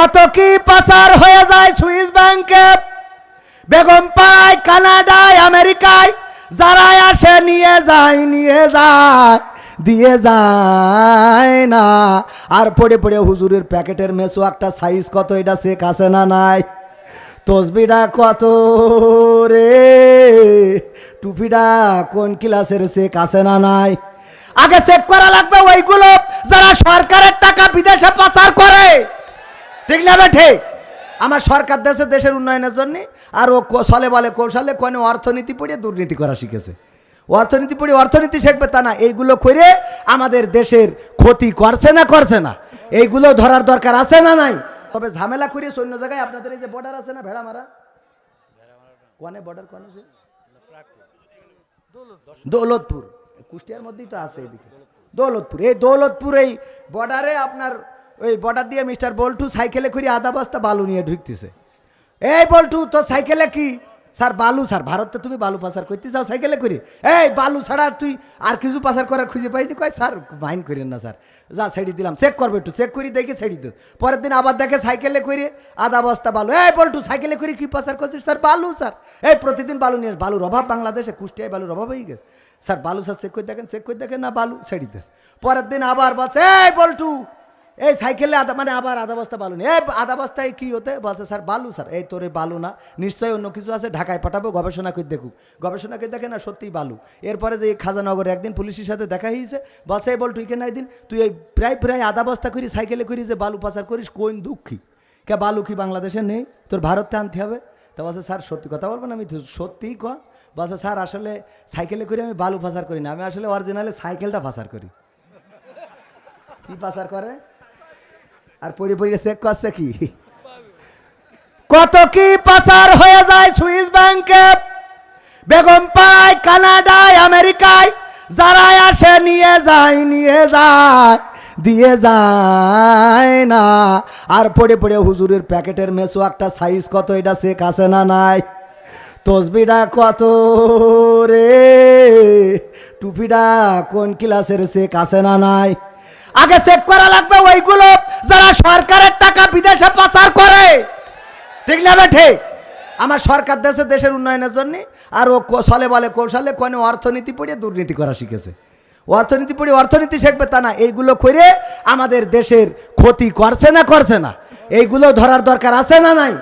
কত কি পাচার হয়ে যায় সুইস ব্যাংকে? বেগম পাড়ায়, কানাডায়, আমেরিকায় যারা আসে নিয়ে যায় নিয়ে যায়, দিয়ে যায় না। আর পড়ে পড়ে হুজুরের প্যাকেটের মেসো একটা সাইজ কত, এটা শেখ আছে না নাই। তসবিটা কত রে? টুপিটা কোন ক্লাসের চেক আছে না নাই? আগে চেক করা লাগবে ওইগুলো। ঠিক না ঠিক? আমার সরকার দেশে দেশের উন্নয়নের জন্য আর ও ক- ছলে বলে কৌশলে কোনে অর্থনীতি পড়ে দুর্নীতি করা শিখেছে। অর্থনীতি পড়ে অর্থনীতি শিখবে তা না, এইগুলো করে আমাদের দেশের ক্ষতি করছে না করছে না? এইগুলো ধরার দরকার আছে না নাই? তবে ঝামেলা করিয়ে অন্য জায়গায় আপনাদের এই যে বর্ডার আছে না ভেড়া মারা কোনে বর্ডার কোনে? দৌলতপুর। কুষ্টিয়ার মধ্যেই তো আছে এদিকে। দৌলতপুর। এই দৌলতপুর এই বর্ডারে আপনার ওই বর্ডার দিয়ে মিস্টার বল্টু সাইকেলে করে আধা বস্তা বালু নিয়ে ঢুকতেছে। এই বল্টু তো সাইকেলে কি? স্যার, বালু, স্যার, ভারতে তুমি বালু পাচার করতে চাও সাইকেলে করে। এই বালু ছাড়া তুই আর কিছু পাচার করার খুঁজে পাইনি? কয়, স্যার, মাইন্ড করেন না, স্যার। যা, ছেড়ে দিলাম। চেক করবে একটু, চেক করি, দেখে ছেড়ে দিও পরের দিন আবার দেখে সাইকেলে করে আধা বস্তা বালু। এই বল্টু, সাইকেলে করে কি পাচার করছিস? স্যার, বালু, স্যার। এই প্রতিদিন বালু নিয়ে। বালুর অভাব বাংলাদেশে, কুষ্টিয়ায় বালুর অভাব হয়ে গেছে। স্যার, বালু, স্যার, চেক করে দেখেন, চেক করে দেখেন না, বালু ছেড়ে দিস পরের দিন আবার বলছে, এই বল্টু এই সাইকেলে আধা মানে আবার আধা বস্তা বালু নেই। এই আধা বস্তায় কী হতে? বলছে, স্যার, বালু, স্যার, এই তোরে বালু না। নিশ্চয়ই অন্য কিছু আছে, ঢাকায় পাঠাবো, গবেষণা করে দেখুক। গবেষণা করে দেখে না, সত্যিই বালু। এরপরে যে খাজানগরে একদিন পুলিশের সাথে দেখা হয়েছে, বলছে, এই বল, তুই কেন একদিন তুই এই প্রায় প্রায় আধা বস্তা করি সাইকেলে করি যে বালু পাচার করিস, কোন দুঃখী? কে বালু কি বাংলাদেশে নেই? তোর ভারতে আনতে হবে? তা বলছে, স্যার, সত্যি কথা বলব না, আমি সত্যিই ক বলছে, স্যার, আসলে সাইকেলে করে আমি বালু পাচার করি না, আমি আসলে অরিজিনালে সাইকেলটা পাচার করি। কি পাচার করে? আর পড়ে পড়ে চেক করছে কি? কত কি পাচার হয়ে যায় সুইস ব্যাংকে? বেগম পাড়ায়, কানাডায়, আমেরিকায়, যারা আসে নিয়ে যায় নিয়ে যায়, দিয়ে যায় না। আর পড়ে পড়ে হুজুরের প্যাকেটের মেসো একটা সাইজ কত, এটা চেক আছে না নাই? তসবিটা কত রে? টুপিটা কোন ক্লাসের চেক আছে না নাই? আগে চেক করা লাগবে ওইগুলো যারা সরকারের টাকা বিদেশে পাচার করে। ঠিক না ঠিক? আমার সরকার দেশে দেশের উন্নয়নের জন্য আর ও কৌশলে বলে কৌশলে কোনে অর্থনীতি পড়ে দুর্নীতি করা শিখেছে। অর্থনীতি পড়ে অর্থনীতি শিখবে তা না, এইগুলো করে আমাদের দেশের ক্ষতি করছে না করছে না। এইগুলো ধরার দরকার আছে না নাই?